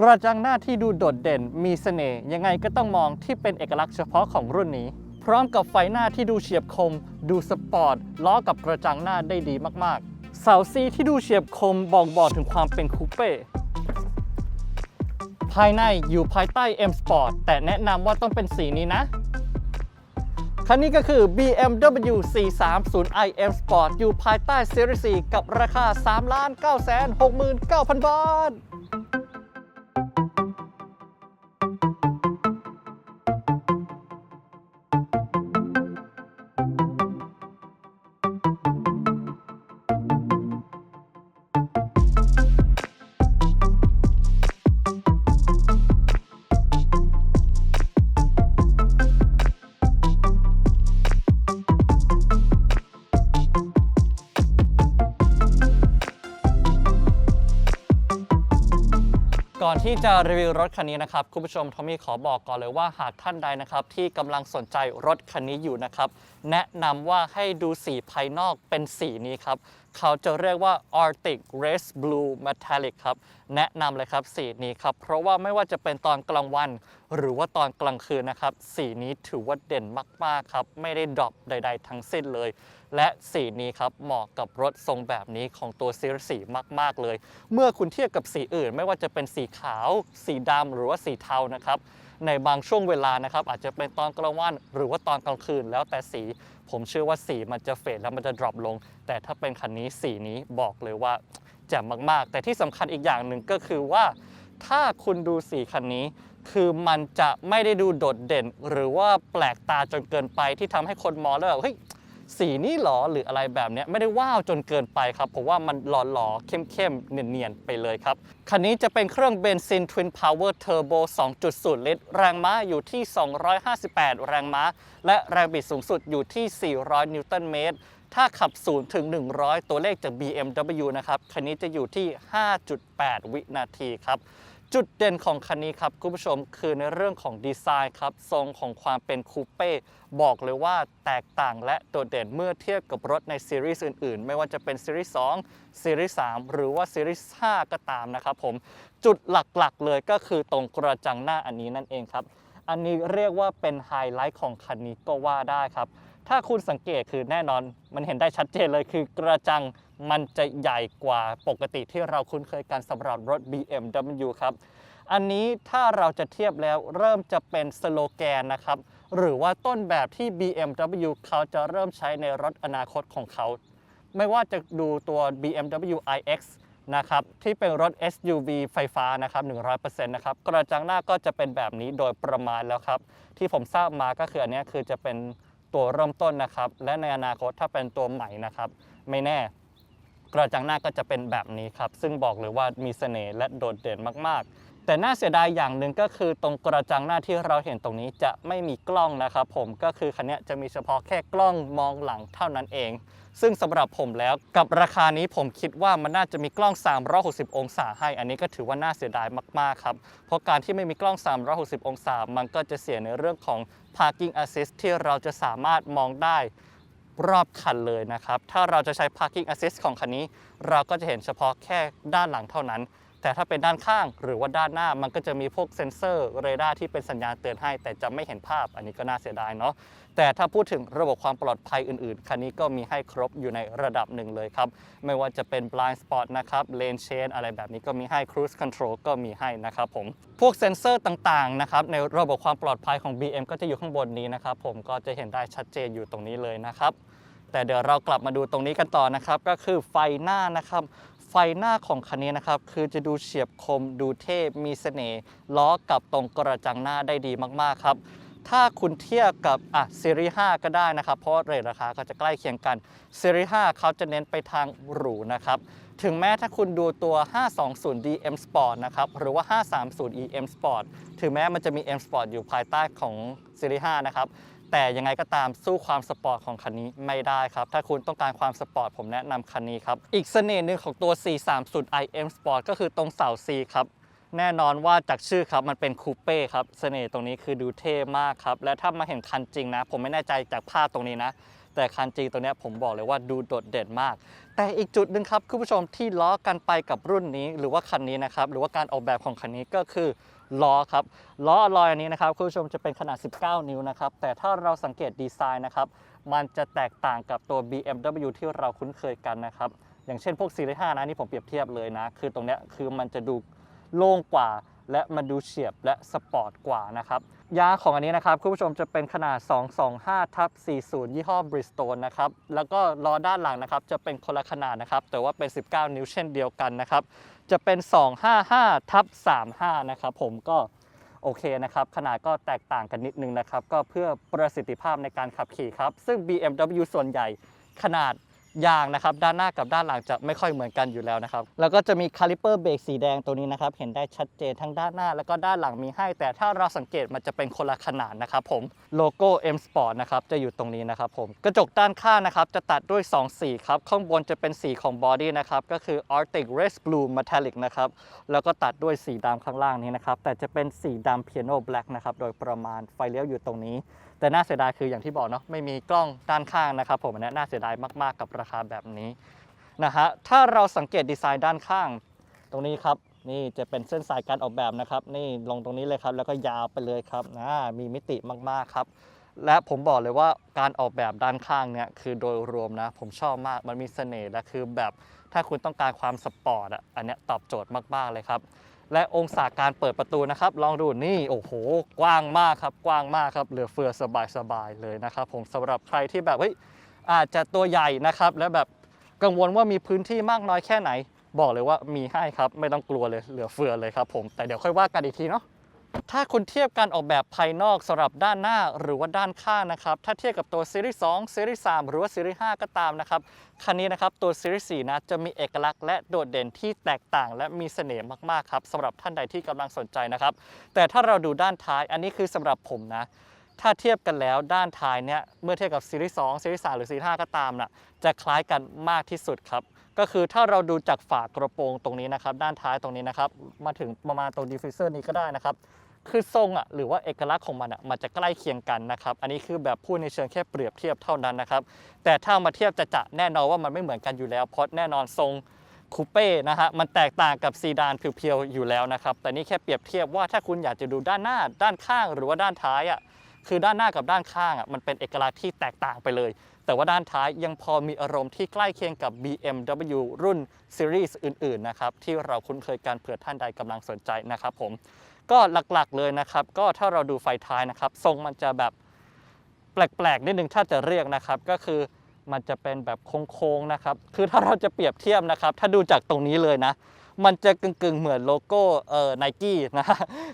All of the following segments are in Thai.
กระจังหน้าที่ดูโดดเด่นมีเสน่ห์ยังไงก็ต้องมองที่เป็นเอกลักษณ์เฉพาะของรุ่นนี้ พร้อมกับไฟหน้าที่ดูเฉียบคม ดูสปอร์ตล้อกับกระจังหน้าได้ดีมากๆ เสาซีที่ดูเฉียบคมบ่งบอกถึงความเป็นคูเป้ภายในอยู่ภายใต้ M Sport แต่แนะนำว่าต้องเป็นสีนี้นะ คันนี้ก็คือ BMW 430i M Sport อยู่ภายใต้ Series 4กับราคา 3 9 6 9 0 0 0 บาท ก่อนที่จะรีวิวรถคันนี้นะครับ คุณผู้ชมทอมมี่ขอบอกก่อนเลยว่าหากท่านใดนะครับที่กำลังสนใจรถคันนี้อยู่นะครับ แนะนำว่าให้ดูสีภายนอกเป็นสีนี้ครับ เขาจะเรียกว่า Arctic Race Blue Metallic ครับ แนะนำเลยครับสีนี้ครับ เพราะว่าไม่ว่าจะเป็นตอนกลางวัน หรือว่าตอนกลางคืนนะครับ สีนี้ถือว่าเด่นมาก ๆ ครับ ไม่ได้ดรอปใด ๆ ทั้งสิ้นเลย และสีนี้ครับเหมาะกับรถทรงแบบนี้ของตัวซีรีส์สีมาก ๆ เลย เมื่อคุณเทียบกับสีอื่น ไม่ว่าจะเป็นสีขาว สีดำหรือว่าสีเทานะครับในบางช่วงเวลานะครับอาจจะเป็นตอนกลางวันหรือว่าตอนกลางคืนแล้วแต่สี ผมเชื่อว่าสีมันจะเฟดแล้วมันจะดรอปลง แต่ถ้าเป็นคันนี้สีนี้บอกเลยว่าแจ่มมากๆ แต่ที่สำคัญอีกอย่างหนึ่งก็คือว่า ถ้าคุณดูสีคันนี้ คือมันจะไม่ได้ดูโดดเด่น หรือว่าแปลกตาจนเกินไปที่ทำให้คนมองแล้วแบบเฮ้ย สีนี่หรอหรืออะไรแบบเนี้ยไม่ได้ว้าวจนเกินไปครับผมว่ามันหล่อๆเข้มๆเนียนๆไปเลยครับ คันนี้จะเป็นเครื่องเบนซิน Twin Power Turbo 2.0 ลิตร แรงม้าอยู่ที่ 258 แรงม้า และแรงบิดสูงสุดอยู่ที่ 400 นิวตันเมตรถ้าขับ0ถึง 100 ตัวเลขจาก BMW นะครับ คันนี้จะอยู่ที่ 5.8 วินาทีครับ จุดเด่นของคันนี้ครับคุณผู้ชมคือในเรื่องของดีไซน์ครับทรงของความเป็นคูเป้บอกเลยว่าแตกต่างและโดดเด่นเมื่อเทียบกับรถในซีรีส์อื่นๆ ไม่ว่าจะเป็นซีรีส์2ซีรีส์3หรือว่าซีรีส์5ก็ตามนะครับผมจุดหลักๆ เลยก็คือตรงกระจังหน้าอันนี้นั่นเองครับ อันนี้เรียกว่าเป็นไฮไลท์ของคันนี้ก็ว่าได้ครับ ถ้าคุณสังเกตคือแน่นอนมันเห็นได้ชัดเจนเลยคือกระจังมันจะใหญ่กว่าปกติที่เราคุ้นเคยกันสำหรับรถ BMW ครับ อันนี้ถ้าเราจะเทียบแล้วเริ่มจะเป็นสโลแกนนะครับ หรือว่าต้นแบบที่ BMW เขาจะเริ่มใช้ในรถอนาคตของเขา ไม่ว่าจะดูตัว BMW iX นะครับที่เป็นรถ SUV ไฟฟ้านะครับ 100%นะครับกระจังหน้าก็จะเป็นแบบนี้โดยประมาณแล้วครับ ที่ผมทราบมาก็คืออันนี้คือจะเป็น ตัวเริ่มต้นนะครับ และในอนาคตถ้าเป็นตัวใหม่นะครับ ไม่แน่กระจังหน้าก็จะเป็นแบบนี้ครับ ซึ่งบอกเลยว่ามีเสน่ห์และโดดเด่นมากๆ แต่น่าเสียดายอย่างหนึ่งก็คือตรงกระจังหน้าที่เราเห็นตรงนี้จะไม่มีกล้องนะครับผมก็คือคันนี้จะมีเฉพาะแค่กล้องมองหลังเท่านั้นเอง ซึ่งสำหรับผมแล้วกับราคานี้ผมคิดว่ามันน่าจะมีกล้อง 360 องศาให้ อันนี้ก็ถือว่าน่าเสียดายมากๆครับ เพราะการที่ไม่มีกล้อง 360 องศา มันก็จะเสียในเรื่องของ parking assist ที่เราจะสามารถมองได้รอบคันเลยนะครับ ถ้าเราจะใช้ parking assist ของคันนี้ เราก็จะเห็นเฉพาะแค่ด้านหลังเท่านั้น แต่ถ้าเป็นด้านข้างหรือว่าด้านหน้ามันก็จะมีพวกเซ็นเซอร์เรดาร์ที่เป็นสัญญาณเตือนให้ แต่จะไม่เห็นภาพอันนี้ก็น่าเสียดายเนาะแต่ถ้าพูดถึงระบบความปลอดภัยอื่นๆ คันนี้ก็มีให้ครบอยู่ในระดับหนึ่งเลยครับ ไม่ว่าจะเป็น blind spot นะครับ lane change อะไรแบบนี้ก็มีให้ cruise control ก็มีให้นะครับผม พวกเซ็นเซอร์ต่างๆนะครับในระบบความปลอดภัยของ BM ก็จะอยู่ข้างบนนี้นะครับผมก็จะเห็นได้ชัดเจนอยู่ตรงนี้เลยนะครับแต่เดี๋ยวเรากลับมาดูตรงนี้กันต่อนะครับ ก็คือไฟหน้านะครับ ไฟหน้าของคันนี้นะครับ คือจะดูเฉียบคมดูเท่มีเสน่ห์ล้อกับตรงกระจังหน้าได้ดีมากๆครับ ถ้าคุณเทียบกับอะซีรีส์5ก็ได้นะครับ เพราะเรทราคาก็จะใกล้เคียงกันซีรีส์5เขาจะเน้นไปทางหรูนะครับถึงแม้ถ้าคุณดูตัว 520D M Sport นะครับ หรือว่า 530E M Sport ถึงแม้มันจะมี M Sport อยู่ภายใต้ของซีรีส์5นะครับ แต่ยังไงก็ตามสู้ความสปอร์ตของคันนี้ไม่ได้ครับ ถ้าคุณต้องการความสปอร์ตผมแนะนำคันนี้ครับ อีกเสน่ห์หนึ่งของตัว 430i M Sport ก็คือตรงเสา C ครับแน่นอนว่าจากชื่อครับมันเป็นคูเป้ครับเสน่ห์ตรงนี้คือดูเท่มากครับ และถ้ามาเห็นคันจริงนะ ผมไม่แน่ใจจากภาพตรงนี้นะ แต่คันจริงตัวนี้ผมบอกเลยว่าดูโดดเด่นมาก แต่อีกจุดหนึ่งครับคุณผู้ชมที่ล้อกันไปกับรุ่นนี้ หรือว่าคันนี้นะครับหรือว่าการออกแบบของคันนี้ก็คือ ล้อครับล้อลอยอันนี้นะครับคุณผู้ชมจะเป็นขนาด 19 นิ้วนะครับแต่ถ้าเราสังเกตดีไซน์นะครับมันจะแตกต่างกับตัว BMW ที่เราคุ้นเคยกันนะครับอย่างเช่นพวกซีรีส์5นะนี่ผมเปรียบเทียบเลยนะ คือตรงเนี้ยคือมันจะดูโล่งกว่า และมันดูเฉียบและสปอร์ตกว่านะครับยางของอันนี้นะครับคุณผู้ชมจะเป็นขนาด 225ทับ40 ยี่ห้อ Bridgestone นะครับแล้วก็ล้อด้านหลังนะครับจะเป็นคนละขนาดนะครับแต่ว่าเป็น 19 นิ้วเช่นเดียวกันนะครับจะเป็น 255ทับ35นะครับผมก็โอเคนะครับขนาดก็แตกต่างกันนิดนึงนะครับก็เพื่อประสิทธิภาพในการขับขี่ครับซึ่ง BMW ส่วนใหญ่ขนาด ยางนะครับด้านหน้ากับด้านหลังจะไม่ค่อยเหมือนกันอยู่แล้วนะครับแล้วก็จะมีคาลิเปอร์เบรกสีแดงตัวนี้นะครับเห็นได้ชัดเจนทั้งด้านหน้า แล้วก็ด้านหลังมีให้ แต่ถ้าเราสังเกตมันจะเป็นคนละขนาดนะครับผมโลโก้ M Sport นะครับจะอยู่ตรงนี้นะครับผมกระจกด้านข้างนะครับจะตัดด้วย 2 สีครับข้างบนจะเป็นสีของบอดี้นะครับก็คือ Arctic Race Blue Metallic นะครับแล้วก็ตัดด้วยสีดำข้างล่างนี้นะครับแต่จะเป็นสีดำ Piano Black นะครับโดยประมาณไฟเลี้ยวอยู่ตรงนี้ แต่น่าเสียดายคืออย่างที่บอกเนาะไม่มีกล้องด้านข้างนะครับผมอันนี้น่าเสียดายมากๆกับราคาแบบนี้นะฮะถ้าเราสังเกตดีไซน์ด้านข้างตรงนี้ครับนี่จะเป็นเส้นสายการออกแบบนะครับ นี่ลงตรงนี้เลยครับ แล้วก็ยาวไปเลยครับนะมีมิติมากๆครับ และผมบอกเลยว่าการออกแบบด้านข้างเนี่ยคือโดยรวมนะ ผมชอบมากมันมีเสน่ห์และคือแบบถ้าคุณต้องการความสปอร์ตอะอันเนี้ยตอบโจทย์มากๆเลยครับ และองศาการเปิดประตูนะครับ ลองดูนี่โอ้โห กว้างมากครับกว้างมากครับเหลือเฟือสบายๆเลยนะครับผมสำหรับใครที่แบบเฮ้ยอาจจะตัวใหญ่นะครับ แล้วแบบกังวลว่ามีพื้นที่มากน้อยแค่ไหน บอกเลยว่ามีให้ครับ ไม่ต้องกลัวเลยเหลือเฟือเลยครับผมแต่เดี๋ยวค่อยว่ากันอีกทีเนาะ ถ้าคุณเทียบการออกแบบภายนอกสำหรับด้านหน้าหรือว่าด้านข้างนะครับ ถ้าเทียบกับตัวซีรีส์2ซีรีส์3หรือว่าซีรีส์5ก็ตามนะครับ คันนี้นะครับตัวซีรีส์4นะจะมีเอกลักษณ์และโดดเด่นที่แตกต่าง และมีเสน่ห์มากๆครับสำหรับท่านใดที่กำลังสนใจนะครับ แต่ถ้าเราดูด้านท้ายอันนี้คือสำหรับผมนะถ้าเทียบกันแล้วด้านท้ายเนี่ยเมื่อเทียบกับซีรีส์2ซีรีส์3หรือซีรีส์5ก็ตามนะจะคล้ายกันมากที่สุดครับ ก็คือถ้าเราดูจากฝากระโปรงตรงนี้นะครับ ด้านท้ายตรงนี้นะครับ มาถึงประมาณตรงดิฟฟิวเซอร์นี้ก็ได้นะครับ คือทรงอะหรือว่าเอกลักษณ์ของมันอะมันจะใกล้เคียงกันนะครับ อันนี้คือแบบพูดในเชิงแค่เปรียบเทียบเท่านั้นนะครับ แต่ถ้ามาเทียบจะจะแน่นอนว่ามันไม่เหมือนกันอยู่แล้วเพราะแน่นอนทรงคูเป้นะฮะมันแตกต่างกับซีดานเพียวๆอยู่แล้วนะครับ แต่นี่แค่เปรียบเทียบว่าถ้าคุณอยากจะดูด้านหน้า ด้านข้างหรือว่าด้านท้ายอะคือด้านหน้ากับด้านข้างอะมันเป็นเอกลักษณ์ที่แตกต่างไปเลย แต่ว่าด้านท้ายยังพอมีอารมณ์ที่ใกล้เคียงกับ BMW รุ่นซีรีส์อื่นๆนะครับที่เราคุ้นเคยกันเผื่อท่านใดกำลังสนใจนะครับผมก็หลักๆเลยนะครับ ก็ถ้าเราดูไฟท้ายนะครับ ทรงมันจะแบบแปลกๆนิดนึงถ้าจะเรียกนะครับ ก็คือมันจะเป็นแบบโค้งๆนะครับ คือถ้าเราจะเปรียบเทียบนะครับ ถ้าดูจากตรงนี้เลยนะ มันจะกึ่งๆเหมือนโลโก้เอ่อไนกี้นะ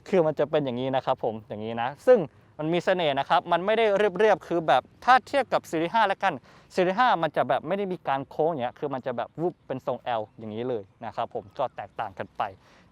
คือมันจะเป็นอย่างนี้นะครับผม อย่างนี้นะ ซึ่ง มันมีเสน่ห์นะครับ มันไม่ได้เรียบๆ คือแบบถ้าเทียบกับซีรีส์5แล้วกันซีรีส์5มันจะแบบไม่ได้มีการโค้งอย่างเงี้ย คือมันจะแบบวุบเป็นทรง L อย่างนี้เลยนะครับผม ก็แตกต่างกันไป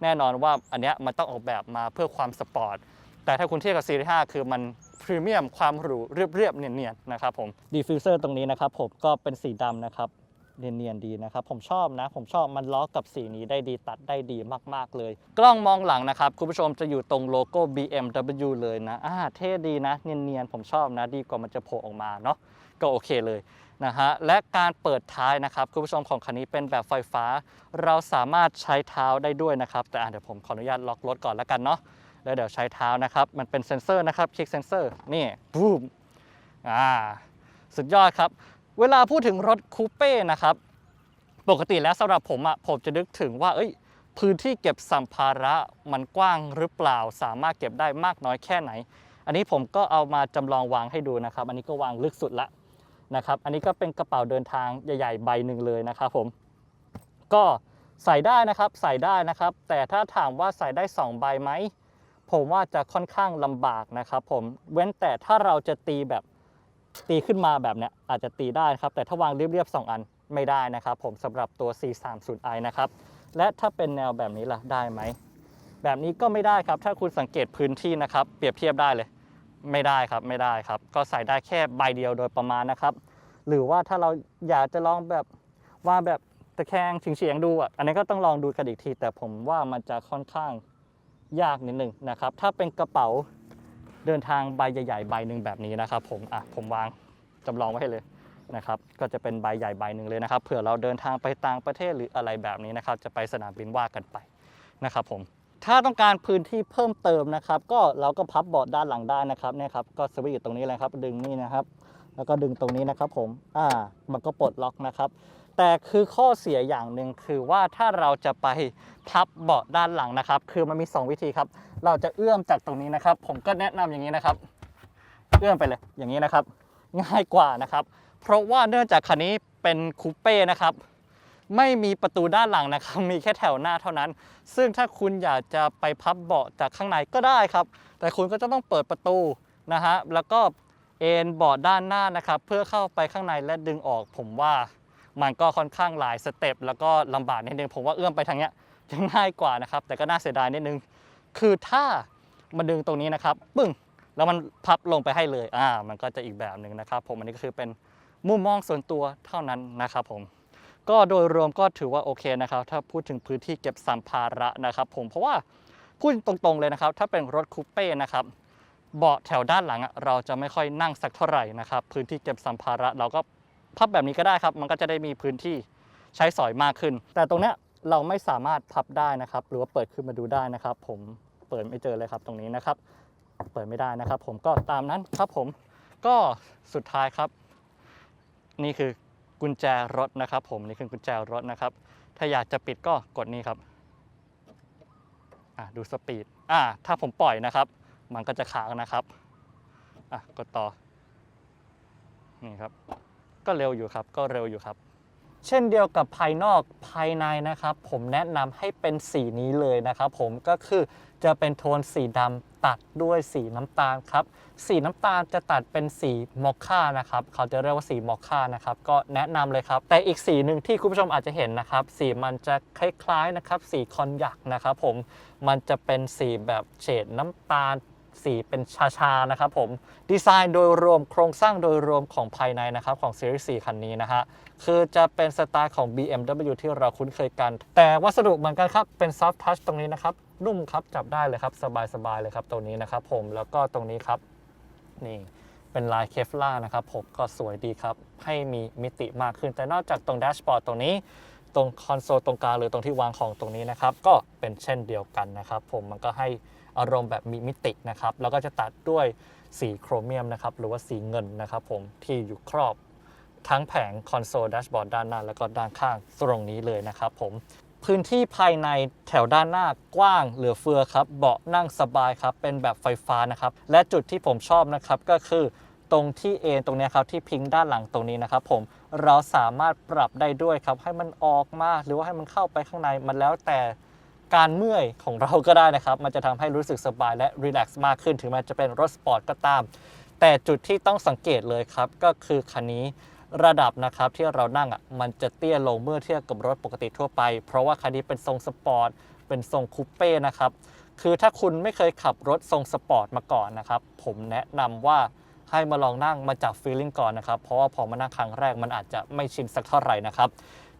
แน่นอนว่าอันเนี้ยมันต้องออกแบบมาเพื่อความสปอร์ต แต่ถ้าคุณเทียบกับซีรีส์5คือมันพรีเมียมความหรูเรียบๆ เนียนๆ นะครับผม ดีฟิวเซอร์ตรงนี้นะครับผมก็เป็นสีดำนะครับ เนียนๆดีนะครับ ผมชอบนะ ผมชอบมันล้อกับสีนี้ได้ดีตัดได้ดีมากๆเลย กล้องมองหลังนะครับ คุณผู้ชมจะอยู่ตรงโลโก้ BMW เลยนะอ่าเท่ดีนะ เนียนๆ ผมชอบนะ ดีกว่ามันจะโผล่ออกมาเนาะก็โอเคเลยนะฮะและการเปิดท้ายนะครับคุณผู้ชมของคันนี้เป็นแบบไฟฟ้า เราสามารถใช้เท้าได้ด้วยนะครับ แต่อะเดี๋ยวผมขออนุญาตล็อกรถก่อนแล้วกันเนาะแล้วเดี๋ยวใช้เท้านะครับ มันเป็นเซ็นเซอร์นะครับคลิกเซ็นเซอร์นี่บูมอ่าสุดยอดครับ เวลาพูดถึงรถคูเป้นะครับ ปกติแล้วสำหรับผมอะผมจะนึกถึงว่าเอ้ยพื้นที่เก็บสัมภาระมันกว้างหรือเปล่า สามารถเก็บได้มากน้อยแค่ไหน อันนี้ผมก็เอามาจำลองวางให้ดูนะครับ อันนี้ก็วางลึกสุดละนะครับ อันนี้ก็เป็นกระเป๋าเดินทางใหญ่ๆ ใบหนึ่งเลยนะครับผม ก็ใส่ได้นะครับใส่ได้นะครับ แต่ถ้าถามว่าใส่ได้ 2 ใบไหม ผมว่าจะค่อนข้างลำบากนะครับผม เว้นแต่ถ้าเราจะตีแบบ ตีขึ้นมาแบบเนี้ยอาจจะตีได้ครับ แต่ถ้าวางเรียบๆ2อันไม่ได้นะครับ ผมสำหรับตัว C30i นะครับ และถ้าเป็นแนวแบบนี้ล่ะได้ไหม แบบนี้ก็ไม่ได้ครับ ถ้าคุณสังเกตพื้นที่นะครับ เปรียบเทียบได้เลย ไม่ได้ครับไม่ได้ครับ ก็ใส่ได้แค่ใบเดียวโดยประมาณนะครับ หรือว่าถ้าเราอยากจะลองแบบว่าแบบตะแคงเฉียงๆดูอะอันนี้ก็ต้องลองดูกันอีกที แต่ผมว่ามันจะค่อนข้างยากนิดหนึ่งนะครับ ถ้าเป็นกระเป๋า เดินทางใบใหญ่ๆใบหนึ่งแบบนี้นะครับ ผมอะผมวางจำลองไว้ให้เลยนะครับก็จะเป็นใบใหญ่ใบหนึ่งเลยนะครับเผื่อเราเดินทางไปต่างประเทศหรืออะไรแบบนี้นะครับ จะไปสนามบินว่ากันไปนะครับผมถ้าต้องการพื้นที่เพิ่มเติมนะครับ ก็เราก็พับเบาะด้านหลังได้นะครับเนี่ยครับก็สวิตช์อยู่ตรงนี้เลยครับ ดึงนี่นะครับ แล้วก็ดึงตรงนี้นะครับ ผมอ่ามันก็ปลดล็อกนะครับ แต่คือข้อเสียอย่างหนึ่งคือว่าถ้าเราจะไปพับเบาะด้านหลังนะครับ คือมันมี 2 วิธีครับ เราจะเอื้อมจากตรงนี้นะครับ ผมก็แนะนำอย่างนี้นะครับ เอื้อมไปเลยอย่างนี้นะครับ ง่ายกว่านะครับ เพราะว่าเนื่องจากคันนี้เป็นคูเป้นะครับไม่มีประตูด้านหลังนะครับ มีแค่แถวหน้าเท่านั้น ซึ่งถ้าคุณอยากจะไปพับเบาะจากข้างในก็ได้ครับ แต่คุณก็จะต้องเปิดประตูนะฮะ แล้วก็เอ็นเบาะด้านหน้านะครับ เพื่อเข้าไปข้างในและดึงออก ผมว่า มันก็ค่อนข้างหลายสเต็ปแล้วก็ลำบากนิดนึงผมว่าเอื้อมไปทางเนี้ยจะง่ายกว่านะครับ แต่ก็น่าเสียดายนิดนึง คือถ้ามันดึงตรงนี้นะครับปึ้งแล้วมันพับลงไปให้เลยอ่ามันก็จะอีกแบบหนึ่งนะครับ ผมอันนี้ก็คือเป็นมุมมองส่วนตัวเท่านั้นนะครับผมก็โดยรวมก็ถือว่าโอเคนะครับ ถ้าพูดถึงพื้นที่เก็บสัมภาระนะครับ ผมเพราะว่าพูดตรงๆเลยนะครับ ถ้าเป็นรถคูเป้นะครับเบาะแถวด้านหลังอะเราจะไม่ค่อยนั่งสักเท่าไหร่นะครับ พื้นที่เก็บสัมภาระเราก็ พับแบบนี้ก็ได้ครับ มันก็จะได้มีพื้นที่ใช้สอยมากขึ้น แต่ตรงเนี้ยเราไม่สามารถพับได้นะครับ หรือว่าเปิดขึ้นมาดูได้นะครับ ผมเปิดไม่เจอเลยครับตรงนี้นะครับ เปิดไม่ได้นะครับ ผมก็ตามนั้นครับผมก็สุดท้ายครับ นี่คือกุญแจรถนะครับ ผมนี่คือกุญแจรถนะครับ ถ้าอยากจะปิดก็กดนี่ครับอะดูสปีดอะถ้าผมปล่อยนะครับ มันก็จะค้างนะครับอะกดต่อนี่ครับ ก็เร็วอยู่ครับ ก็เร็วอยู่ครับ เช่นเดียวกับภายนอกภายในนะครับ ผมแนะนำให้เป็นสีนี้เลยนะครับผมก็คือจะเป็นโทนสีดำตัดด้วยสีน้ำตาลครับ สีน้ำตาลจะตัดเป็นสีมอคค่านะครับ เขาจะเรียกว่าสีมอคค่านะครับ ก็แนะนำเลยครับ แต่อีกสีหนึ่งที่คุณผู้ชมอาจจะเห็นนะครับ สีมันจะคล้ายๆนะครับ สีคอนยักนะครับผม มันจะเป็นสีแบบเฉดน้ำตาล สีเป็นชาๆนะครับผมดีไซน์โดยรวมโครงสร้างโดยรวมของภายในนะครับของ Series 4 คันนี้นะฮะคือจะเป็นสไตล์ของ BMW ที่เราคุ้นเคยกัน แต่วัสดุเหมือนกันครับ เป็น Soft Touch ตรงนี้นะครับ นุ่มครับ จับได้เลยครับ สบายๆเลยครับตรงนี้นะครับผมแล้วก็ตรงนี้ครับนี่เป็นลายเคฟล่านะครับผมก็สวยดีครับ ให้มีมิติมากขึ้น แต่นอกจากตรงแดชบอร์ดตรงนี้ตรงคอนโซลตรงกลางหรือตรงที่วางของตรงนี้นะครับ ก็เป็นเช่นเดียวกันนะครับ ผมมันก็ให้ อารมณ์แบบมีมิตินะครับ แล้วก็จะตัดด้วยสีโครเมียมนะครับ หรือว่าสีเงินนะครับผม ที่อยู่ครอบทั้งแผงคอนโซลแดชบอร์ดด้านหน้า แล้วก็ด้านข้างตรงนี้เลยนะครับผม พื้นที่ภายในแถวด้านหน้ากว้างเหลือเฟือครับ เบาะนั่งสบายครับ เป็นแบบไฟฟ้านะครับ และจุดที่ผมชอบนะครับก็คือตรงที่เอนตรงนี้ครับที่พิงด้านหลังตรงนี้นะครับผมเราสามารถปรับได้ด้วยครับให้มันออกมาหรือว่าให้มันเข้าไปข้างในมันแล้วแต่ การเมื่อยของเราก็ได้นะครับ มันจะทำให้รู้สึกสบายและรีแลกซ์มากขึ้น ถึงแม้จะเป็นรถสปอร์ตก็ตาม แต่จุดที่ต้องสังเกตเลยครับ ก็คือคันนี้ระดับนะครับที่เรานั่งอะมันจะเตี้ยลงเมื่อเทียบกับรถปกติทั่วไป เพราะว่าคันนี้เป็นทรงสปอร์ตเป็นทรงคูเป้นะครับ คือถ้าคุณไม่เคยขับรถทรงสปอร์ตมาก่อนนะครับ ผมแนะนำว่าให้มาลองนั่งมาจับฟีลลิ่งก่อนนะครับ เพราะว่าพอมานั่งครั้งแรกมันอาจจะไม่ชินสักเท่าไหร่นะครับ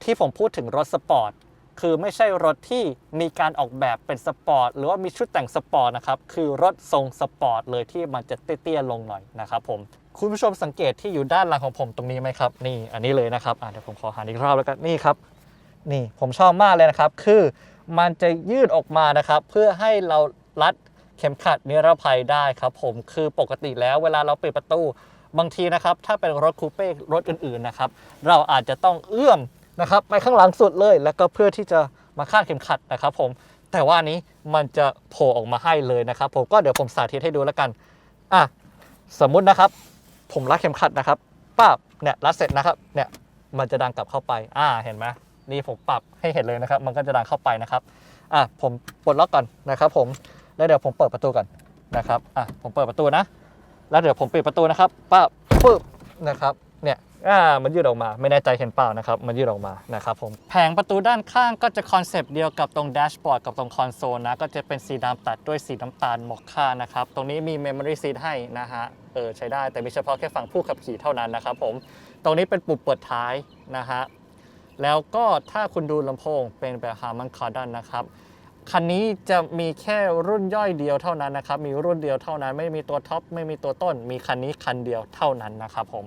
ที่ผมพูดถึงรถสปอร์ต คือไม่ใช่รถที่มีการออกแบบเป็นสปอร์ตหรือว่ามีชุดแต่งสปอร์ตนะครับ คือรถทรงสปอร์ตเลยที่มันจะเตี้ยๆลงหน่อยนะครับผมคุณผู้ชมสังเกตที่อยู่ด้านหลังของผมตรงนี้ไหมครับ นี่อันนี้เลยนะครับเดี๋ยวผมขอหาอีกรอบแล้วกันนี่ครับ นี่ผมชอบมากเลยนะครับ คือมันจะยืดออกมานะครับ เพื่อให้เรารัดเข็มขัดนิรภัยได้ครับ ผมคือปกติแล้วเวลาเราปิดประตูบางทีนะครับ ถ้าเป็นรถคูเป้รถอื่นๆนะครับ เราอาจจะต้องเอื้อม นะครับไปข้างหลังสุดเลยแล้วก็เพื่อที่จะมาคาดเข็มขัดนะครับผมแต่ว่านนี้มันจะโผล่ออกมาให้เลยนะครับผมก็เดี๋ยวผมสาธิตให้ดูแล้วกันอะสมมุตินะครับผมรัดเข็มขัดนะครับปั๊บเนี่ยรัดเสร็จนะครับเนี่ยมันจะดังกลับเข้าไปอ่าเห็นไหมนี่ผมปรับให้เห็นเลยนะครับมันก็จะดังเข้าไปนะครับอะผมปลดล็อกก่อนนะครับผมแล้วเดี๋ยวผมเปิดประตูก่อนนะครับอะผมเปิดประตูนะ แล้วเดี๋ยวผมปิดประตูนะครับปั๊บปึ๊บนะครับเนี่ย อ่ามันยืดออกมา ไม่แน่ใจเห็นเปล่านะครับ มันยืดออกมานะครับผม แผงประตูด้านข้างก็จะคอนเซปต์เดียวกับตรงแดชบอร์ดกับตรงคอนโซลนะ ก็จะเป็นสีดำตัดด้วยสีน้ำตาลหมอกค่านะครับ ตรงนี้มี Memory Seat ให้นะฮะ เออใช้ได้ แต่มีเฉพาะแค่ฝั่งผู้ขับขี่เท่านั้นนะครับผม ตรงนี้เป็นปุ่มเปิดท้ายนะฮะ แล้วก็ถ้าคุณดูลำโพงเป็นแบบ Harman Kardon นะครับคันนี้จะมีแค่รุ่นย่อยเดียวเท่านั้นนะครับ มีรุ่นเดียวเท่านั้น ไม่มีตัวท็อป ไม่มีตัวต้น มีคันนี้คันเดียวเท่านั้นนะครับผม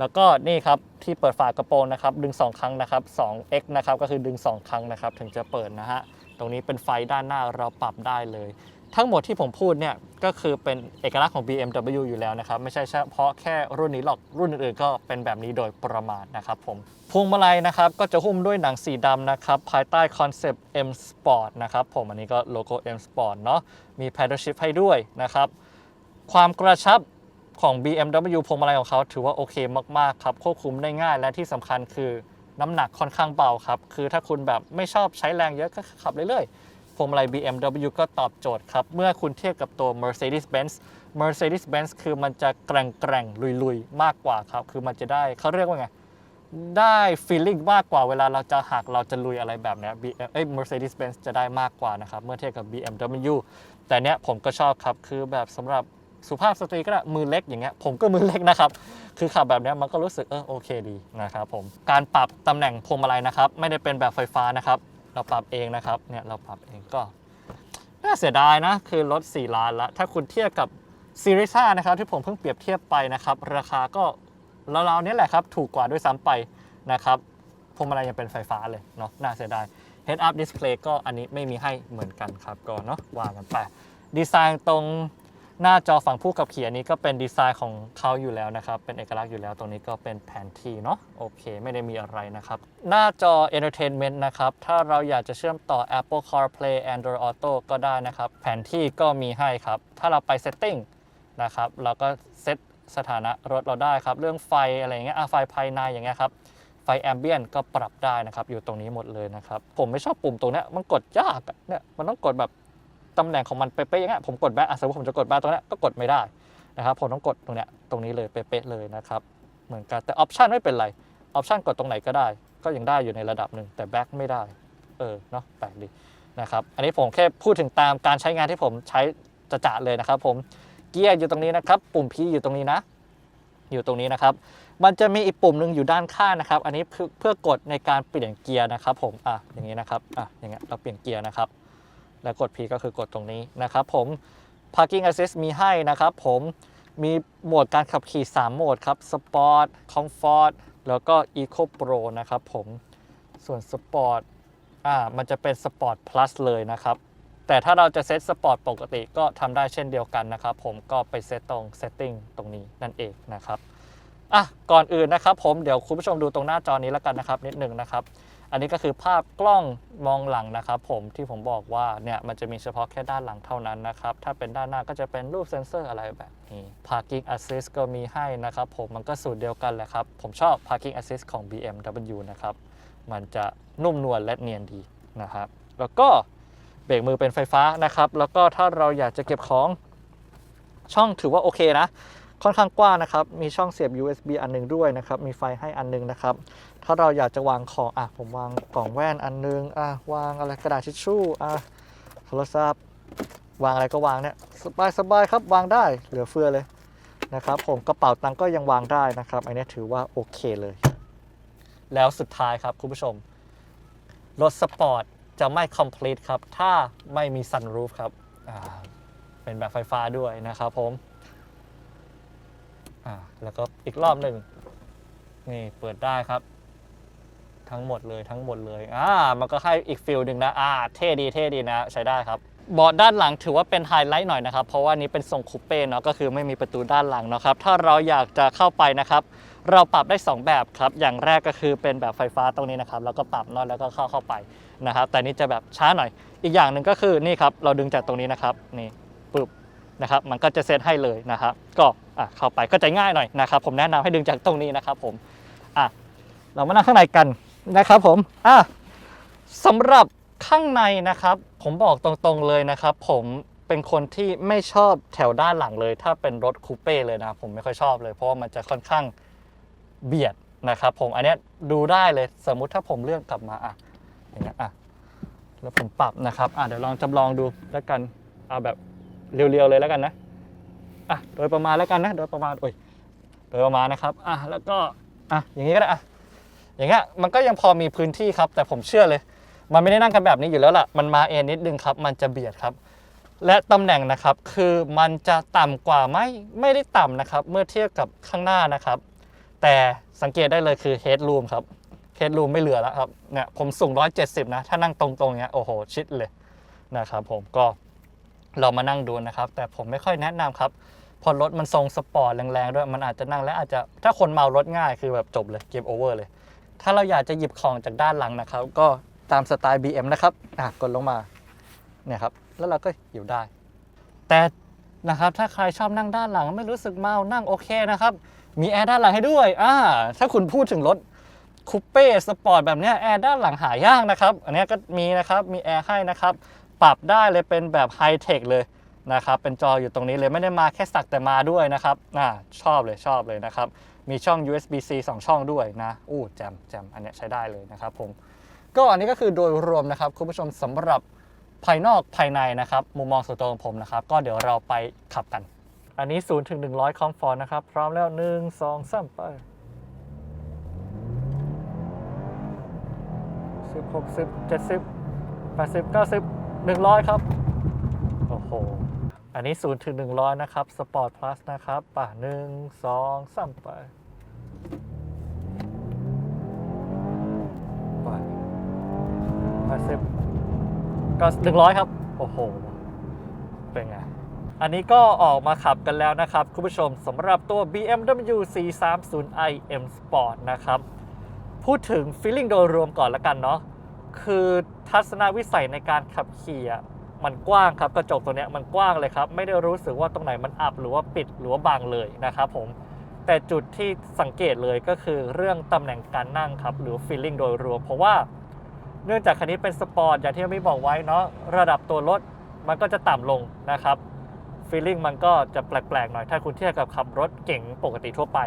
แล้วก็นี่ครับที่เปิดฝากระโปรงนะครับดึง 2 ครั้งนะครับ 2x นะครับก็คือดึง 2 ครั้งนะครับถึงจะเปิดนะฮะตรงนี้เป็นไฟด้านหน้าเราปรับได้เลย ทั้งหมดที่ผมพูดเนี่ยก็คือเป็นเอกลักษณ์ของ BMW อยู่แล้วนะครับ ไม่ใช่เฉพาะแค่รุ่นนี้หรอกรุ่นอื่นๆก็เป็นแบบนี้โดยประมาณนะครับผมพวงมาลัยนะครับก็จะหุ้มด้วยหนังสีดำนะครับ ภายใต้คอนเซปต์ M Sport นะครับผมอันนี้ก็โลโก้ M Sport เนาะมี paddle shift ให้ด้วยนะครับ ความกระชับ ของ BMW พวงมาลัยของเขาถือว่าโอเคมากๆครับ ควบคุมได้ง่ายและที่สำคัญคือน้ำหนักค่อนข้างเบาครับ คือถ้าคุณแบบไม่ชอบใช้แรงเยอะก็ขับเรื่อยๆ พวงมาลัย BMW ก็ตอบโจทย์ครับ เมื่อคุณเทียบกับตัว Mercedes-Benz Mercedes-Benz คือมันจะแกร่งๆ ลุยๆ มากกว่าครับ คือมันจะได้เขาเรียกว่าไง ได้ feeling มากกว่าเวลาเราจะหักเราจะลุยอะไรแบบนี้ B- เอ้ย Mercedes-Benz จะได้มากกว่านะครับ เมื่อเทียบกับ BMW แต่เนี้ยผมก็ชอบครับ คือแบบสำหรับ สุภาพสตรีก็ได้มือเล็กอย่างเงี้ยผมก็มือเล็กนะครับ คือขับแบบนี้มันก็รู้สึกเออโอเคดีนะครับผมการปรับตำแหน่งพวงมาลัยนะครับ ไม่ได้เป็นแบบไฟฟ้านะครับ เราปรับเองนะครับเนี่ยเราปรับเองก็น่าเสียดายนะ คือรถ4ล้านละถ้าคุณเทียบกับซีรีส์5นะครับที่ผมเพิ่งเปรียบเทียบไปนะครับ ราคาก็ราวๆนี้แหละครับ ถูกกว่าด้วยซ้ำไปนะครับพวงมาลัยยังเป็นไฟฟ้าเลยเนาะน่าเสียดาย Head Up Display ก็อันนี้ไม่มีให้เหมือนกันครับก็เนาะว่ากันไปดีไซน์ตรง หน้าจอฝั่งผู้ขับขี่อันนี้ก็เป็นดีไซน์ของเขาอยู่แล้วนะครับ เป็นเอกลักษณ์อยู่แล้วตรงนี้ก็เป็นแผนที่เนาะโอเค ไม่ได้มีอะไรนะครับ หน้าจอ Entertainment นะครับ ถ้าเราอยากจะเชื่อมต่อ Apple CarPlay Android Auto ก็ได้นะครับ แผนที่ก็มีให้ครับ ถ้าเราไป Setting นะครับเราก็เซตสถานะรถเราได้ครับ เรื่องไฟอะไรอย่างเงี้ยไฟภายในอย่างเงี้ยครับไฟแอมเบียนก็ปรับได้นะครับ อยู่ตรงนี้หมดเลยนะครับ ผมไม่ชอบปุ่มตรงเนี้ยมันกดยากเนี่ยมันต้องกดแบบ ตำแหน่งของมันเป๊ะๆอย่างเงี้ยผมกดแบ็คอะสมมติผมจะกดแบ็คตรงนี้ก็กดไม่ได้นะครับผมต้องกดตรงเนี้ยตรงนี้เลยเป๊ะๆเลยนะครับเหมือนกันแต่ออปชันไม่เป็นไรออปชันกดตรงไหนก็ได้ ก็ยังได้อยู่ในระดับหนึ่งแต่แบ็คไม่ได้เออเนาะแปลกดีนะครับอันนี้ผมแค่พูดถึงตามการใช้งานที่ผมใช้จะจะๆเลยนะครับ ผมเกียร์อยู่ตรงนี้นะครับ ปุ่ม P อยู่ตรงนี้นะ อยู่ตรงนี้นะครับ มันจะมีอีกปุ่มหนึ่งอยู่ด้านข้างนะครับ อันนี้เพื่อเพื่อกดในการเปลี่ยนเกียร์นะครับ ผมอะอย่างนี้นะครับอะอย่างเงี้ยเราเปลี่ยนเกียร์นะครับ แล้วกด P ก็คือกดตรงนี้นะครับผม Parking Assist มีให้นะครับผมมีโหมดการขับขี่ 3 โหมดครับ Sport Comfort แล้วก็ Eco Pro นะครับผมส่วน Sport อ่ามันจะเป็น Sport Plus เลยนะครับ แต่ถ้าเราจะเซตสปอร์ตปกติก็ทำได้เช่นเดียวกันนะครับผมก็ไปเซตตรง Setting ตรงนี้นั่นเองนะครับอะก่อนอื่นนะครับผมเดี๋ยวคุณผู้ชมดูตรงหน้าจอนี้แล้วกันนะครับนิดหนึ่งนะครับ อันนี้ก็คือภาพกล้องมองหลังนะครับผมที่ผมบอกว่าเนี่ยมันจะมีเฉพาะแค่ด้านหลังเท่านั้นนะครับ ถ้าเป็นด้านหน้าก็จะเป็นรูปเซ็นเซอร์อะไรแบบนี้ Parking Assist ก็มีให้นะครับผมมันก็สูตรเดียวกันแหละครับ ผมชอบ Parking Assist ของ BMW นะครับ มันจะนุ่มนวลและเนียนดีนะครับ แล้วก็เบรกมือเป็นไฟฟ้านะครับ แล้วก็ถ้าเราอยากจะเก็บของช่องถือว่าโอเคนะ ค่อนข้างกว้างนะครับ มีช่องเสียบ USB อันหนึงด้วยนะครับ มีไฟให้อันหนึงนะครับ ถ้าเราอยากจะวางของ อะ ผมวางกล่องแว่นอันหนึง อะ วางอะไรกระดาษทิชชู่ อะ โทรศัพท์ วางอะไรก็วางเนี่ย สบายสบายครับ วางได้ เหลือเฟือเลยนะครับ ผม กระเป๋าตังก็ยังวางได้นะครับ อันนี้ถือว่าโอเคเลย แล้วสุดท้ายครับคุณผู้ชม รถสปอร์ตจะไม่ complete ครับ ถ้าไม่มี sunroof ครับ เป็นแบบไฟฟ้าด้วยนะครับผม อ่าแล้วก็อีกรอบหนึ่งนี่เปิดได้ครับ ทั้งหมดเลยทั้งหมดเลยอ่ามันก็ให้อีกฟิลหนึ่งนะอ่าเท่ดีเท่ดีนะ ใช้ได้ครับเบาะด้านหลังถือว่าเป็นไฮไลท์หน่อยนะครับ เพราะว่านี้เป็นทรงคูเป้เนาะก็คือไม่มีประตูด้านหลังเนาะครับ ถ้าเราอยากจะเข้าไปนะครับ เราปรับได้ 2 แบบครับ อย่างแรกก็คือเป็นแบบไฟฟ้าตรงนี้นะครับ แล้วก็ปรับน็อตแล้วก็เข้าเข้าไปนะครับ แต่นี่จะแบบช้าหน่อย อีกอย่างหนึ่งก็คือนี่ครับ เราดึงจากตรงนี้นะครับ นี่ นะครับมันก็จะเซตให้เลยนะครับก็อะเข้าไปก็จะง่ายหน่อยนะครับผมแนะนำให้ดึงจากตรงนี้นะครับผมอะเรามานั่งข้างในกันนะครับผมอะสำหรับข้างในนะครับ ผมบอกตรงๆเลยนะครับ ผมเป็นคนที่ไม่ชอบแถวด้านหลังเลย ถ้าเป็นรถคูเป้เลยนะ ผมไม่ค่อยชอบเลย เพราะว่ามันจะค่อนข้างเบียดนะครับผมอันนี้ดูได้เลยสมมุติถ้าผมเลื่อนกลับมาอะอย่างเงี้ยอะแล้วผมปรับนะครับอะเดี๋ยวลองจำลองดูแล้วกันเอาแบบ เรียวๆเลยแล้วกันนะอะโดยประมาณแล้วกันนะ โดยประมาณโอ้ยโดยประมาณนะครับอะแล้วก็อะอย่างนี้ก็ได้อะอย่างเงี้ยมันก็ยังพอมีพื้นที่ครับ แต่ผมเชื่อเลย มันไม่ได้นั่งกันแบบนี้อยู่แล้วล่ะมันมาเอ็นนิดนึงครับ มันจะเบียดครับ และตำแหน่งนะครับคือมันจะต่ำกว่าไม่ไม่ได้ต่ำนะครับ เมื่อเทียบกับข้างหน้านะครับ แต่สังเกตได้เลยคือ headroom ครับ headroom ไม่เหลือแล้วครับเนี่ยผมสูง 170 นะ ถ้านั่งตรงๆเนี้ยโอ้โหชิดเลยนะครับผมก็ เรามานั่งดูนะครับ แต่ผมไม่ค่อยแนะนำครับพอรถมันทรงสปอร์ตแรงๆด้วยมันอาจจะนั่งแล้วอาจจะถ้าคนเมารถง่ายคือแบบจบเลยเกมโอเวอร์เลย ถ้าเราอยากจะหยิบของจากด้านหลังนะครับ ก็ตามสไตล์ BM นะครับอะกดลงมาเนี่ยครับแล้วเราก็หยิบได้ แต่นะครับถ้าใครชอบนั่งด้านหลังไม่รู้สึกเมานั่งโอเคนะครับ มีแอร์ด้านหลังให้ด้วยอ่าถ้าคุณพูดถึงรถคูเป้สปอร์ตแบบเนี้ยแอร์ด้านหลังหายากนะครับ อันนี้ก็มีนะครับมีแอร์ให้นะครับ ปรับได้เลยเป็นแบบไฮเทคเลยนะครับเป็นจออยู่ตรงนี้เลยไม่ได้มาแค่สักแต่มาด้วยนะครับอ่าชอบเลยชอบเลยนะครับ มีช่อง USB-C 2 ช่องด้วยนะอู้แจมแจมอันเนี้ยใช้ได้เลยนะครับผมก็อันนี้ก็คือโดยรวมนะครับคุณผู้ชมสำหรับภายนอกภายในนะครับ มุมมองส่วนตัวของผมนะครับ ก็เดี๋ยวเราไปขับกัน อันนี้0ถึง100คอมฟอร์ตนะครับ พร้อมแล้ว1 2 3ไปสิบหกสิบเจ็ดสิบแปดสิบเก้าสิบ หนึ่งร้อยครับ โอ้โห อันนี้ 0 ถึง 100 นะครับ สปอร์ตพลัสนะครับ ป่ะหนึ่งสองสามไปไปแปดสิบก็หนึ่งร้อยครับ โอ้โห เป็นไงอันนี้ก็ออกมาขับกันแล้วนะครับ คุณผู้ชมสำหรับตัว BMW 430i M Sport นะครับ พูดถึง feeling โดยรวมก่อนละกันเนาะ คือทัศนวิสัยในการขับขี่อะมันกว้างครับกระจกตัวเนี้ยมันกว้างเลยครับ ไม่ได้รู้สึกว่าตรงไหนมันอับหรือว่าปิดหรือว่าบังเลยนะครับผมแต่จุดที่สังเกตเลยก็คือเรื่องตำแหน่งการนั่งครับ หรือ feeling โดยรวม เพราะว่าเนื่องจากคันนี้เป็นสปอร์ตอย่างที่ไม่บอกไว้เนาะระดับตัวรถมันก็จะต่ำลงนะครับฟีลลิ่งมันก็จะแปลกๆหน่อยถ้าคุณเทียบกับขับรถเก่งปกติทั่วไป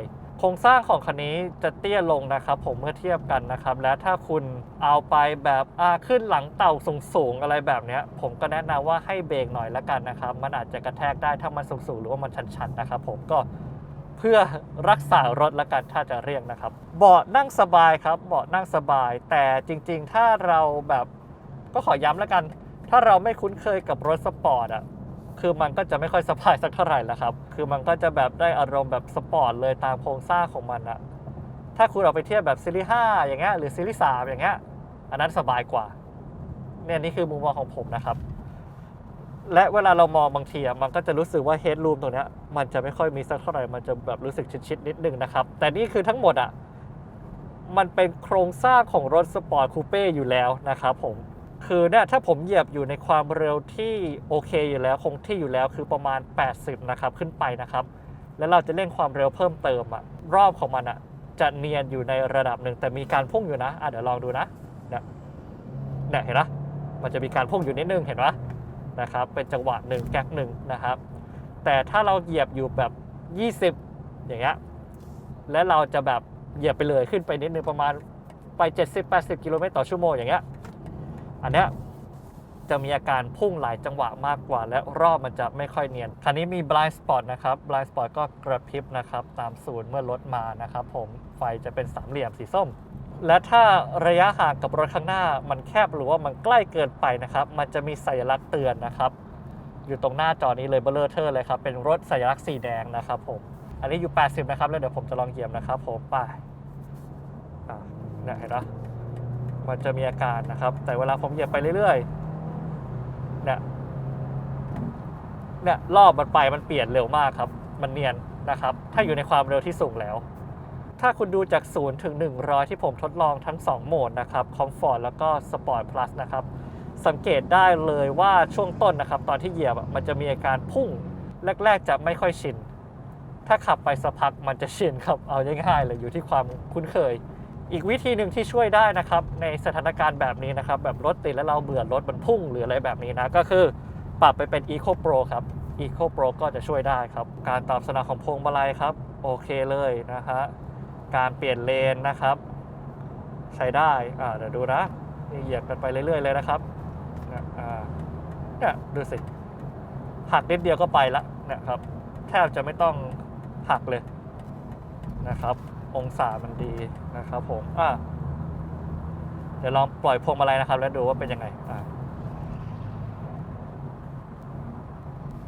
ครงสร้างของคันนี้จะเตี้ยลงนะครับ ผมเมื่อเทียบกันนะครับ และถ้าคุณเอาไปแบบอาขึ้นหลังเต่าสูงๆอะไรแบบนี้ผมก็แนะนำว่าให้เบรกหน่อยละกันนะครับ มันอาจจะกระแทกได้ถ้ามันสูงๆหรือว่ามันชันๆนะครับ ผมก็เพื่อรักษารถละกันถ้าจะเรียกนะครับ เบาะนั่งสบายครับ เบาะนั่งสบาย แต่จริง ๆ ถ้าเราแบบก็ขอย้ำละกัน ถ้าเราไม่คุ้นเคยกับรถสปอร์ตอะ คือมันก็จะไม่ค่อยสบายสักเท่าไหร่ละครับ คือมันก็จะแบบได้อารมณ์แบบสปอร์ตเลยตามโครงสร้างของมันอะถ้าคุณเอาไปเทียบแบบซีรีส์5อย่างเงี้ยหรือซีรีส์3อย่างเงี้ย อันนั้นสบายกว่า เนี่ยนี่คือมุมมองของผมนะครับ และเวลาเรามองบางทีอะมันก็จะรู้สึกว่าเฮดรูมตรงเนี้ยมันจะไม่ค่อยมีสักเท่าไหร่ มันจะแบบรู้สึกชิดๆนิดนึงนะครับ แต่นี่คือทั้งหมดอะมันเป็นโครงสร้างของรถสปอร์ตคูเป้อยู่แล้วนะครับผม คือเนี่ยถ้าผมเหยียบอยู่ในความเร็วที่โอเคอยู่แล้วคงที่อยู่แล้วคือประมาณ 80 นะครับ ขึ้นไปนะครับ แล้วเราจะเร่งความเร็วเพิ่มเติมอะรอบของมันอะจะเนียนอยู่ในระดับหนึ่งแต่มีการพุ่งอยู่นะอะเดี๋ยวลองดูนะเนี่ยเนี่ยเห็นปะมันจะมีการพุ่งอยู่นิดนึงเห็นปะนะครับเป็นจังหวะหนึ่งแก๊กหนึ่งนะครับ แต่ถ้าเราเหยียบอยู่แบบ 20 อย่างเงี้ยและเราจะแบบเหยียบไปเลยขึ้นไปนิดนึงประมาณไป 70-80 กิโลเมตรต่อชั่วโมงอย่างเงี้ย อันเนี้ยจะมีอาการพุ่งหลายจังหวะมากกว่า และรอบมันจะไม่ค่อยเนียน คันนี้มี blind spot นะครับ blind spot ก็กระพริบนะครับ ตามศูนย์เมื่อรถมานะครับผมไฟจะเป็นสามเหลี่ยมสีส้ม และถ้าระยะห่างกับรถข้างหน้ามันแคบหรือว่ามันใกล้เกินไปนะครับ มันจะมีสัญลักษณ์เตือนนะครับ อยู่ตรงหน้าจอนี้เลยเบลอเทอร์เลยครับ เป็นรถสัญลักษณ์สีแดงนะครับผม อันนี้อยู่ 80 นะครับ แล้วเดี๋ยวผมจะลองเหยียบนะครับผมไปอะเนี่ยเห็นปะ มันจะมีอาการนะครับ แต่เวลาผมเหยียบไปเรื่อยๆ เนี่ย เนี่ยรอบมันไปมันเปลี่ยนเร็วมากครับ มันเนียนนะครับ ถ้าอยู่ในความเร็วที่สูงแล้ว ถ้าคุณดูจาก 0 ถึง 100 ที่ผมทดลองทั้ง 2 โหมดนะครับ Comfort แล้วก็ Sport Plus นะครับ สังเกตได้เลยว่าช่วงต้นนะครับ ตอนที่เหยียบมันจะมีอาการพุ่ง แรก ๆ จะไม่ค่อยชิน ถ้าขับไปสักพักมันจะชินครับ เอาง่ายๆเลยอยู่ที่ความคุ้นเคย อีกวิธีหนึ่งที่ช่วยได้นะครับในสถานการณ์แบบนี้นะครับ แบบรถติดแล้วเราเบื่อรถมันพุ่งหรืออะไรแบบนี้นะก็คือปรับไปเป็น Eco Pro ครับ Eco Pro ก็จะช่วยได้ครับ การตอบสนองของพวงมาลัยครับ โอเคเลยนะฮะการเปลี่ยนเลนนะครับ ใช้ได้อ่าเดี๋ยวดูนะนี่เหยียบกันไปเรื่อยๆเลยนะครับเนี่ยอ่าเนี่ยดูสิหักนิดเดียวก็ไปละเนี่ยครับ แทบจะไม่ต้องหักเลยนะครับ องศามันดีนะครับผมอะเดี๋ยวลองปล่อยพวงมาลัยนะครับ แล้วดูว่าเป็นยังไงอะ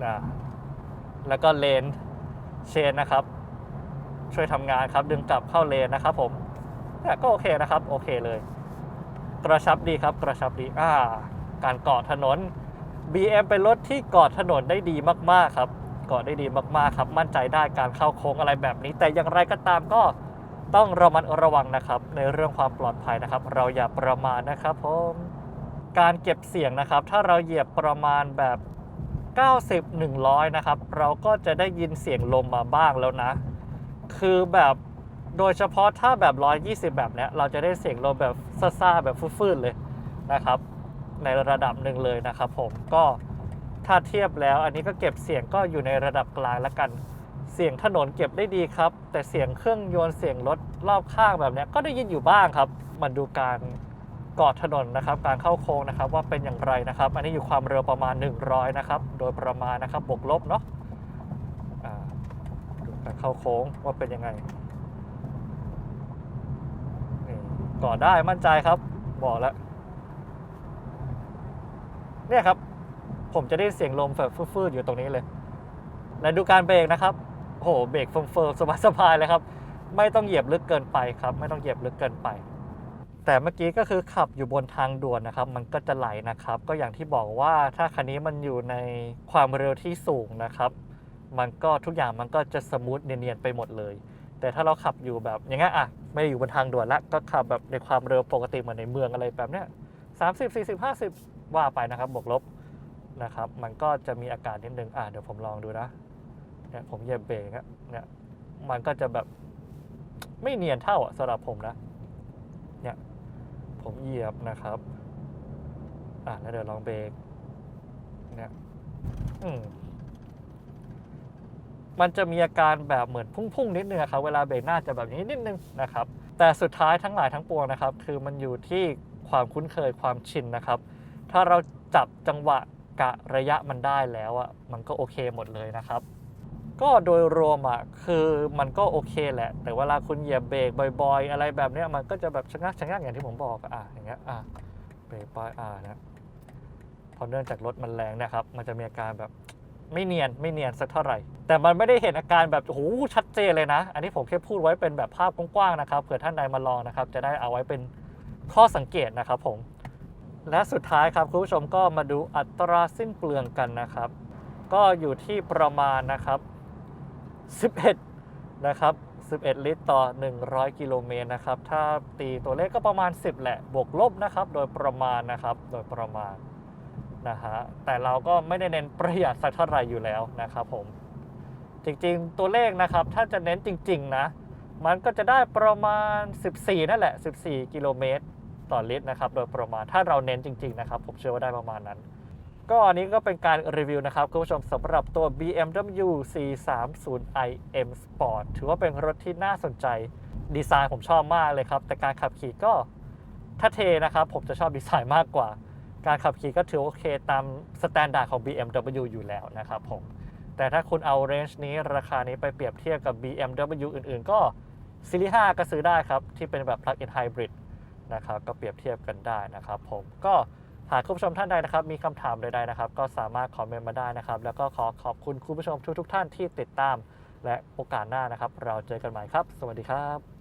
นะแล้วก็เลนเชนนะครับ ช่วยทำงานครับ ดึงกลับเข้าเลนนะครับ ผมก็โอเคนะครับ โอเคเลย กระชับดีครับ กระชับดีอ่า การเกาะถนน BM เป็นรถที่เกาะถนนได้ดีมาก ๆ ครับเกาะได้ดีมาก ๆ ครับ มั่นใจได้การเข้าโค้งอะไรแบบนี้ แต่อย่างไรก็ตามก็ ต้องระมัดระวังนะครับ ในเรื่องความปลอดภัยนะครับ เราอย่าประมาทนะครับผมการเก็บเสียงนะครับ ถ้าเราเหยียบประมาณแบบ 90 100 นะครับ เราก็จะได้ยินเสียงลมมาบ้างแล้วนะ คือแบบโดยเฉพาะถ้าแบบ 120 แบบเนี้ยเราจะได้เสียงลมแบบซ่าๆแบบฟื้นๆเลยนะครับ ในระดับหนึ่งเลยนะครับ ผมก็ถ้าเทียบแล้วอันนี้ก็เก็บเสียงก็อยู่ในระดับกลางแล้วกัน เสียงถนนเก็บได้ดีครับ แต่เสียงเครื่องยนต์เสียงรถรอบข้างแบบนี้ก็ได้ยินอยู่บ้างครับมาดูการกอดถนนนะครับ การเข้าโค้งนะครับว่าเป็นอย่างไรนะครับ อันนี้อยู่ความเร็วประมาณ 100 นะครับ โดยประมาณนะครับบวกลบเนาะดูการเข้าโค้งว่าเป็นยังไงนี่กอดได้มั่นใจครับ บอกแล้วเนี่ยครับ ผมจะได้เสียงลมแบบฟืดๆอยู่ตรงนี้เลย และดูการเบรกนะครับ โอ้โหเบรกเฟิร์มๆสบายๆเลยครับ ไม่ต้องเหยียบลึกเกินไปครับ ไม่ต้องเหยียบลึกเกินไป แต่เมื่อกี้ก็คือขับอยู่บนทางด่วนนะครับ มันก็จะไหลนะครับ ก็อย่างที่บอกว่าถ้าคันนี้มันอยู่ในความเร็วที่สูงนะครับ มันก็ทุกอย่างมันก็จะสมูทเนียนๆไปหมดเลย แต่ถ้าเราขับอยู่แบบอย่างเงี้ยอะไม่ได้อยู่บนทางด่วนละก็ขับแบบในความเร็วปกติเหมือนในเมืองอะไรแบบเนี้ยสามสิบสี่สิบห้าสิบว่าไปนะครับบวกลบนะครับ มันก็จะมีอาการนิดนึงอะเดี๋ยวผมลองดูนะ เนี่ยผมเหยียบเบรกเนี่ยมันก็จะแบบไม่เนียนเท่าอะสำหรับผมนะ เนี่ยผมเหยียบนะครับ อะแล้วเดี๋ยวลองเบรกเนี่ยอืมมันจะมีอาการแบบเหมือนพุ่งๆนิดนึงครับ เวลาเบรกหน้าจะแบบนี้นิดนึงนะครับ แต่สุดท้ายทั้งหลายทั้งปวงนะครับ คือมันอยู่ที่ความคุ้นเคยความชินนะครับ ถ้าเราจับจังหวะกะระยะมันได้แล้วอะมันก็โอเคหมดเลยนะครับ ก็โดยรวมอะคือมันก็โอเคแหละ แต่เวลาคุณเหยียบเบรกบ่อย ๆ อะไรแบบเนี้ยมันก็จะแบบชะงักชะงักอย่างที่ผมบอกอะอย่างเงี้ยอะเบรกไปอะนะพอเนื่องจากรถมันแรงนะครับ มันจะมีอาการแบบไม่เนียนไม่เนียนสักเท่าไหร่ แต่มันไม่ได้เห็นอาการแบบโอ้โหชัดเจนเลยนะ อันนี้ผมแค่พูดไว้เป็นแบบภาพกว้างๆนะครับเผื่อท่านใดมาลองนะครับ จะได้เอาไว้เป็นข้อสังเกตนะครับผม และสุดท้ายครับคุณผู้ชมก็มาดูอัตราสิ้นเปลืองกันนะครับ ก็อยู่ที่ประมาณนะครับ 11 นะครับ 11 ลิตรต่อ 100 กิโลเมตรนะครับ ถ้าตีตัวเลขก็ประมาณ 10 แหละ บวกลบนะครับ โดยประมาณนะครับ โดยประมาณนะฮะ แต่เราก็ไม่ได้เน้นประหยัดสักเท่าไหร่อยู่แล้วนะครับผม จริงๆ ตัวเลขนะครับ ถ้าจะเน้นจริง ๆ นะ มันก็จะได้ประมาณ 14 นั่นแหละ 14 กิโลเมตรต่อลิตรนะครับ โดยประมาณ ถ้าเราเน้นจริง ๆ นะครับ ผมเชื่อว่าได้ประมาณนั้น ก็อันนี้ก็เป็นการรีวิวนะครับคุณผู้ชมสำหรับตัว BMW 430 iM Sport ถือว่าเป็นรถที่น่าสนใจดีไซน์ผมชอบมากเลยครับ แต่การขับขี่ก็ถ้าเทนะครับ ผมจะชอบดีไซน์มากกว่า การขับขี่ก็ถือโอเคตามสแตนดาร์ดของ BMW อยู่แล้วนะครับผม แต่ถ้าคุณเอาเรนจ์นี้ราคานี้ไปเปรียบเทียบกับ BMW อื่นๆ ก็ซีรีส์5ก็ซื้อได้ครับ ที่เป็นแบบ plug-in hybrid นะครับก็เปรียบเทียบกันได้นะครับผมก็ หากคุณผู้ชมท่านใดนะครับมีคำถามใดๆนะครับ ก็สามารถคอมเมนต์มาได้นะครับ แล้วก็ขอขอบคุณคุณผู้ชมทุกๆท่านที่ติดตาม และโอกาสหน้านะครับ เราเจอกันใหม่ครับ สวัสดีครับ